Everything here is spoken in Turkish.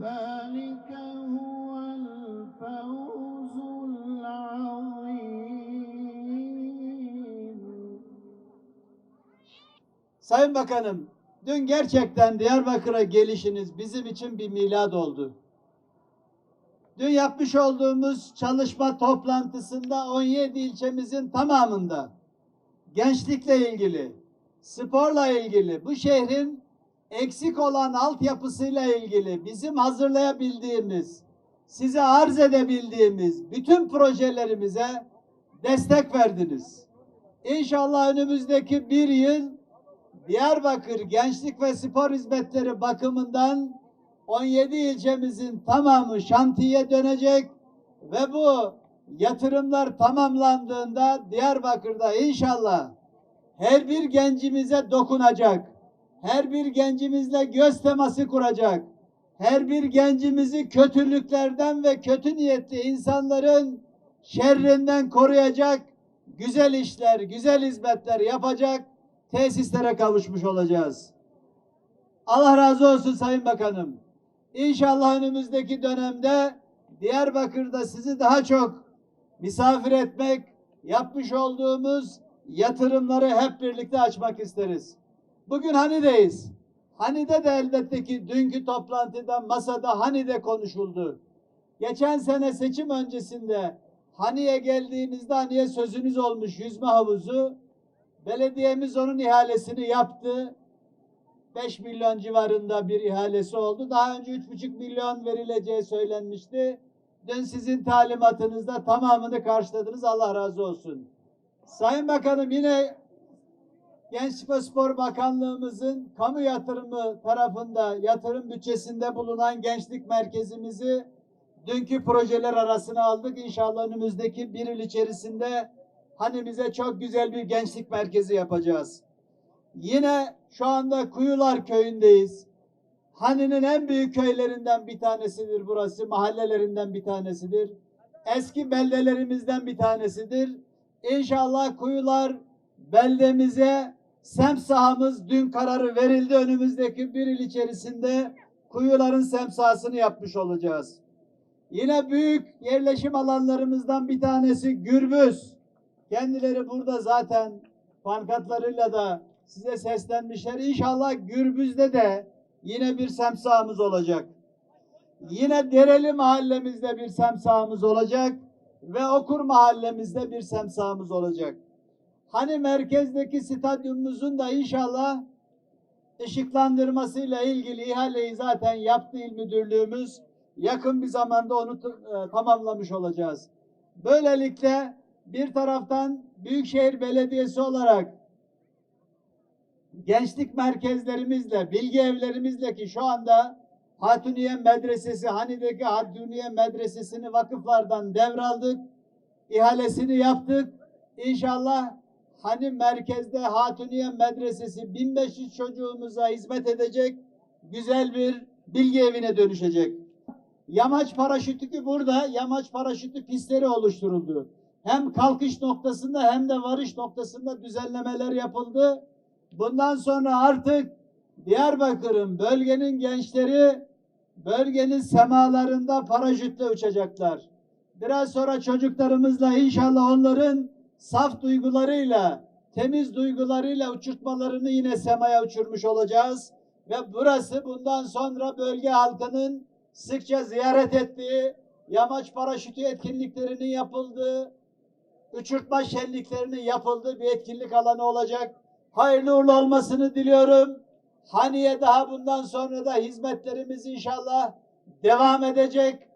ذلك هو الفوز العظيم Sayın Bakanım, dün gerçekten Diyarbakır'a gelişiniz bizim için bir milad oldu. Dün yapmış olduğumuz çalışma toplantısında 17 ilçemizin tamamında gençlikle ilgili, sporla ilgili, bu şehrin eksik olan altyapısıyla ilgili bizim hazırlayabildiğimiz, size arz edebildiğimiz bütün projelerimize destek verdiniz. İnşallah önümüzdeki bir yıl Diyarbakır Gençlik ve Spor Hizmetleri bakımından 17 ilçemizin tamamı şantiye dönecek ve bu yatırımlar tamamlandığında Diyarbakır'da inşallah her bir gencimize dokunacak. Her bir gencimizle göz teması kuracak. Her bir gencimizi kötülüklerden ve kötü niyetli insanların şerrinden koruyacak güzel işler, güzel hizmetler yapacak tesislere kavuşmuş olacağız. Allah razı olsun Sayın Bakanım. İnşallah önümüzdeki dönemde Diyarbakır'da sizi daha çok misafir etmek, yapmış olduğumuz yatırımları hep birlikte açmak isteriz. Bugün Hani'deyiz. Hani'de de elbette ki dünkü toplantıda masada Hani'de konuşuldu. Geçen sene seçim öncesinde Hani'ye geldiğinizde Hani'ye sözünüz olmuş yüzme havuzu. Belediyemiz onun ihalesini yaptı. 5 milyon civarında bir ihalesi oldu. Daha önce 3,5 milyon verileceği söylenmişti. Dün sizin talimatınızda tamamını karşıladınız. Allah razı olsun. Sayın Bakanım yine Gençlik ve Spor Bakanlığımızın kamu yatırımı tarafında yatırım bütçesinde bulunan gençlik merkezimizi dünkü projeler arasına aldık. İnşallah önümüzdeki bir yıl içerisinde bize çok güzel bir gençlik merkezi yapacağız. Yine şu anda Kuyular Köyü'ndeyiz. Hani'nin en büyük köylerinden bir tanesidir burası, mahallelerinden bir tanesidir. Eski beldelerimizden bir tanesidir. İnşallah Kuyular beldemize semt sahamız dün kararı verildi. Önümüzdeki bir yıl içerisinde Kuyuların semt sahasını yapmış olacağız. Yine büyük yerleşim alanlarımızdan bir tanesi Gürbüz. Kendileri burada zaten pankartlarıyla da size seslenmişler. İnşallah Gürbüz'de de yine bir semsahımız olacak. Yine Dereli mahallemizde bir semsahımız olacak ve Okur mahallemizde bir semsahımız olacak. Hani merkezdeki stadyumumuzun da inşallah ışıklandırmasıyla ilgili ihaleyi zaten yaptı il müdürlüğümüz. Yakın bir zamanda onu e, tamamlamış olacağız. Böylelikle bir taraftan Büyükşehir Belediyesi olarak gençlik merkezlerimizle, bilgi evlerimizle ki şu anda Hatuniye Medresesi, Hani'deki Hatuniye Medresesi'ni vakıflardan devraldık. ihalesini yaptık. İnşallah Hani merkezde Hatuniye Medresesi 1500 çocuğumuza hizmet edecek güzel bir bilgi evine dönüşecek. Yamaç paraşütü ki burada yamaç paraşütü pistleri oluşturuldu. Hem kalkış noktasında hem de varış noktasında düzenlemeler yapıldı. Bundan sonra artık Diyarbakır'ın bölgenin gençleri bölgenin semalarında paraşütle uçacaklar. Biraz sonra çocuklarımızla inşallah onların saf duygularıyla, temiz duygularıyla uçurtmalarını yine semaya uçurmuş olacağız. Ve burası bundan sonra bölge halkının sıkça ziyaret ettiği, yamaç paraşütü etkinliklerinin yapıldığı, uçurtma şenliklerinin yapıldığı bir etkinlik alanı olacak. Hayırlı uğurlu olmasını diliyorum. Haniye daha bundan sonra da hizmetlerimiz inşallah devam edecek.